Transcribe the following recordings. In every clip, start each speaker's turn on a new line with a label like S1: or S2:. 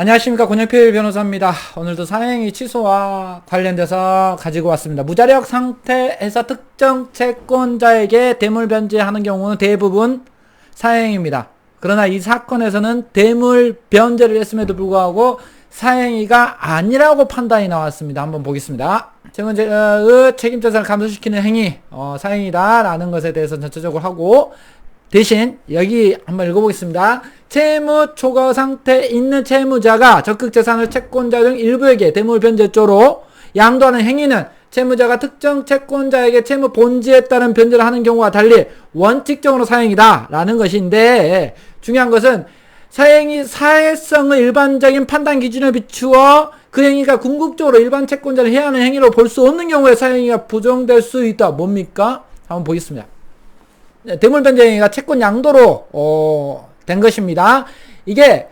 S1: 안녕하십니까 권영필 변호사입니다. 오늘도 사행위 취소와 관련돼서 가지고 왔습니다. 무자력 상태에서 특정 채권자에게 대물 변제하는 경우는 대부분 사행입니다. 그러나 이 사건에서는 대물 변제를 했음에도 불구하고 사행위가 아니라고 판단이 나왔습니다. 한번 보겠습니다. 채권자의 책임자산을 감소시키는 행위, 어, 사행이다라는 것에 대해서 전체적으로 하고 대신 여기 한번 읽어보겠습니다. 채무 초과 상태에 있는 채무자가 적극 재산을 채권자 등 일부에게 대물 변제조로 양도하는 행위는 채무자가 특정 채권자에게 채무 본지에 따른 변제를 하는 경우와 달리 원칙적으로 사행이다 라는 것인데 중요한 것은 사행이 사회성의 일반적인 판단 기준에 비추어 그 행위가 궁극적으로 일반 채권자를 해야 하는 행위로 볼 수 없는 경우에 사행위가 부정될 수 있다. 뭡니까? 한번 보겠습니다. 네, 대물변제행위가 채권 양도로 어, 된 것입니다. 이게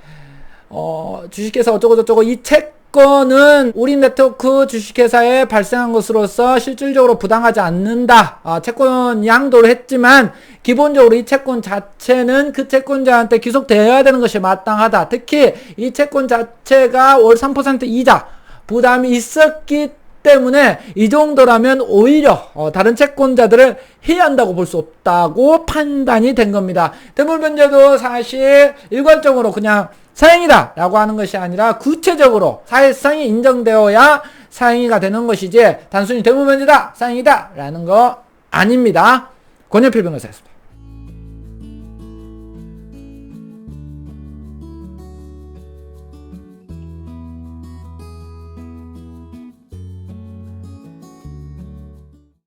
S1: 어, 주식회사 어쩌고저쩌고 이 채권은 우리 네트워크 주식회사에 발생한 것으로서 실질적으로 부당하지 않는다. 아, 채권 양도를 했지만 기본적으로 이 채권 자체는 그 채권자한테 귀속되어야 되는 것이 마땅하다. 특히 이 채권 자체가 월 3% 이자 부담이 있었기 때문에 이 정도라면 오히려 어, 다른 채권자들을 해한다고 볼 수 없다고 판단이 된 겁니다. 대물 변제도 사실 일괄적으로 그냥 사행이다 라고 하는 것이 아니라 구체적으로 사회성이 인정되어야 사행위가 되는 것이지 단순히 대물 변제다 사행이다 라는 거 아닙니다. 권현필 변호사였습니다.